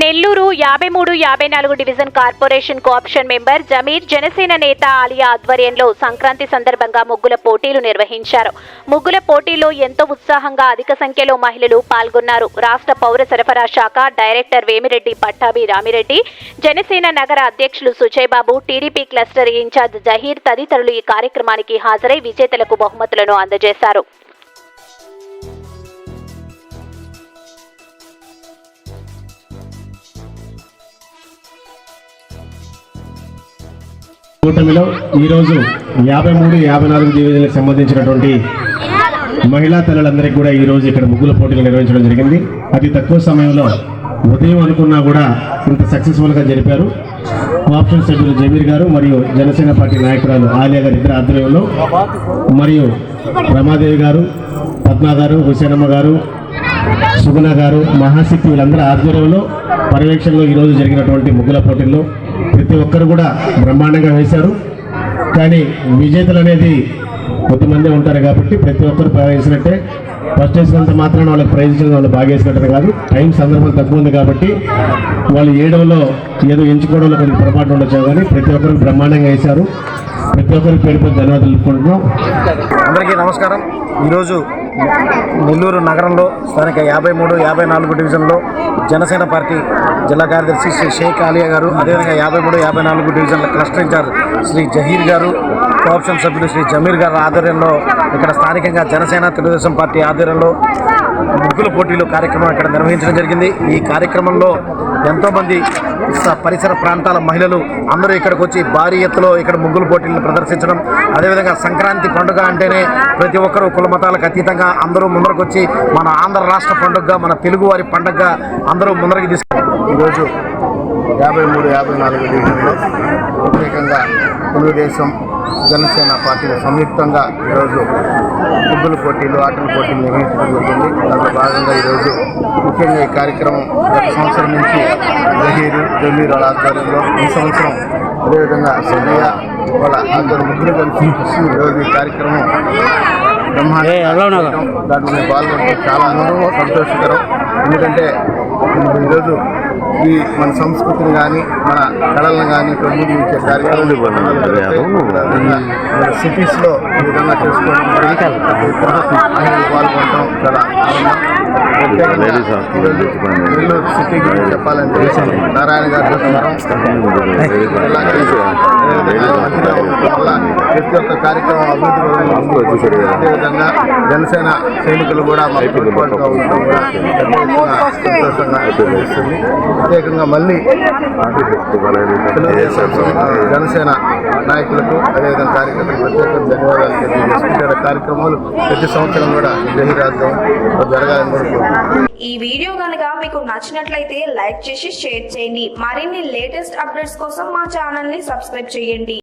నెల్లూరు యాభై మూడు యాభై నాలుగు division corporation cooption member Zameer Janasena నేత ఆలియా ఆధ్వర్యంలో సంక్రాంతి సందర్భంగా ముగ్గుల పోటీలు నిర్వహించారు. ముగ్గుల పోటీలో ఎంతో ఉత్సాహంగా అధిక సంఖ్యలో మహిళలు పాల్గొన్నారు. రాష్ట్ర పౌర సరఫరా శాఖ డైరెక్టర్ వేమిరెడ్డి పట్టాభి రామిరెడ్డి జనసేన నగర అధ్యక్షులు Sujaybabu TDP cluster in charge Zaheer తదితరులు ఈ కార్యక్రమానికి హాజరై విజేతలకు బహుమతులను అందజేశారు. కూటమిలో ఈరోజు యాభై మూడు యాభై నాలుగు డివిజన్లకు సంబంధించినటువంటి మహిళా తల్లులందరికీ కూడా ఈరోజు ఇక్కడ ముగ్గుల పోటీలు నిర్వహించడం జరిగింది. అతి తక్కువ సమయంలో ఉదయం అనుకున్నా కూడా ఇంత సక్సెస్ఫుల్గా జరిపారు. ఆప్షన్ సభ్యులు జమీర్ గారు మరియు జనసేన పార్టీ నాయకురాలు ఆలియా గారు ఇద్దరు ఆధ్వర్యంలో మరియు రమాదేవి గారు పద్మా గారు హుసేనమ్మ గారు సుగుణ గారు మహాశక్తి వీళ్ళందరూ ఆధ్వర్యంలో పర్యవేక్షణలో ఈరోజు జరిగినటువంటి ముగ్గుల పోటీల్లో ప్రతి ఒక్కరు కూడా బ్రహ్మాండంగా వేశారు. కానీ విజేతలు అనేది కొద్దిమందే ఉంటారు కాబట్టి ప్రతి ఒక్కరు వేసినట్టే ఫస్ట్ వేసినంత మాత్రాన వాళ్ళకి ప్రైజ్ ఇచ్చిన వాళ్ళు బాగా వేసినట్టు కాదు. టైం సందర్భం తక్కువ ఉంది కాబట్టి వాళ్ళు ఏడవలో ఏదో ఎంచుకోవడంలో కొంచెం పొరపాటు ఉండొచ్చు కానీ ప్రతి ఒక్కరు బ్రహ్మాండంగా వేశారు. ప్రతి ఒక్కరికి పేరు పేరు ధన్యవాదాలు తెలుపుకుంటున్నాం. అందరికీ నమస్కారం. ఈరోజు నెల్లూరు నగరంలో స్థానిక యాభై మూడు యాభై నాలుగు డివిజన్లో జనసేన పార్టీ జిల్లా కార్యదర్శి శ్రీ షేక్ ఆలియా గారు అదేవిధంగా యాభై మూడు యాభై నాలుగు డివిజన్ల క్లస్టర్ ఇన్ఛార్జ్ శ్రీ జహీర్ గారు కోఆప్షన్ సభ్యులు శ్రీ జమీర్ గారు ఆధ్వర్యంలో ఇక్కడ స్థానికంగా జనసేన తెలుగుదేశం పార్టీ ఆధ్వర్యంలో ముగ్గుల పోటీలు కార్యక్రమం ఇక్కడ నిర్వహించడం జరిగింది. ఈ కార్యక్రమంలో ఎంతోమంది స- పరిసర ప్రాంతాల మహిళలు అందరూ ఇక్కడికి వచ్చి భారీ ఎత్తులో ఇక్కడ ముగ్గుల పోటీలను ప్రదర్శించడం అదేవిధంగా సంక్రాంతి పండుగ అంటేనే ప్రతి ఒక్కరూ కుల మతాలకు అతీతంగా అందరూ ముందరకు వచ్చి మన ఆంధ్ర రాష్ట్ర పండుగగా మన తెలుగువారి పండుగగా అందరూ ముందరికి తీసుకు ఈరోజు యాభై మూడు యాభై నాలుగు డివిజన్లో ప్రత్యేకంగా తెలుగుదేశం జనసేన పార్టీలు సంయుక్తంగా ఈరోజు ముగ్గుల పోటీలు ఆటల పోటీలు నిర్వహించడం జరిగింది. దాంట్లో భాగంగా ఈరోజు ముఖ్యంగా ఈ కార్యక్రమం గత సంవత్సరం నుంచి జహీరు జమీర్ వాళ్ళ ఆధ్వర్యంలో ఈ సంవత్సరం అదేవిధంగా సభ్య వాళ్ళ ఆధ్వర్యం ముగ్గురు కలిసి ఈరోజు ఈ కార్యక్రమం బ్రహ్మాండంగా దాంట్లో పాల్గొనడం చాలా సంతోషకరం. ఎందుకంటే ఈరోజు ఈ మన సంస్కృతిని కానీ మన కళలను కానీ ప్రతిబింబించే కార్యక్రమాలు మన సిటీస్లో ఈ విధంగా చేసుకోవడం పాల్గొనడం నెల్లూరు సిటీ గురించి చెప్పాలంటే నారాయణ గారి ప్రతి ఒక్క కార్యక్రమం అభివృద్ధి అదేవిధంగా జనసేన సైనికులు కూడా మాకు ప్రత్యేకంగా మళ్ళీ తెలుగుదేశం జనసేన నాయకులకు అదేవిధంగా కార్యకర్తలకు ప్రత్యేకంగా ధన్యవాదాలు తెలియజేసుకుంటే కార్యక్రమాలు ప్రతి సంవత్సరం కూడా జహిరాజ్యం జరగాలని కోరుకుంటున్నాను ఈ వీడియో కనుక మీకు నచ్చినట్లయితే లైక్ చేసి షేర్ చేయండి. మరిన్ని లేటెస్ట్ అప్డేట్స్ కోసం మా ఛానల్ని సబ్స్క్రైబ్ చేయండి.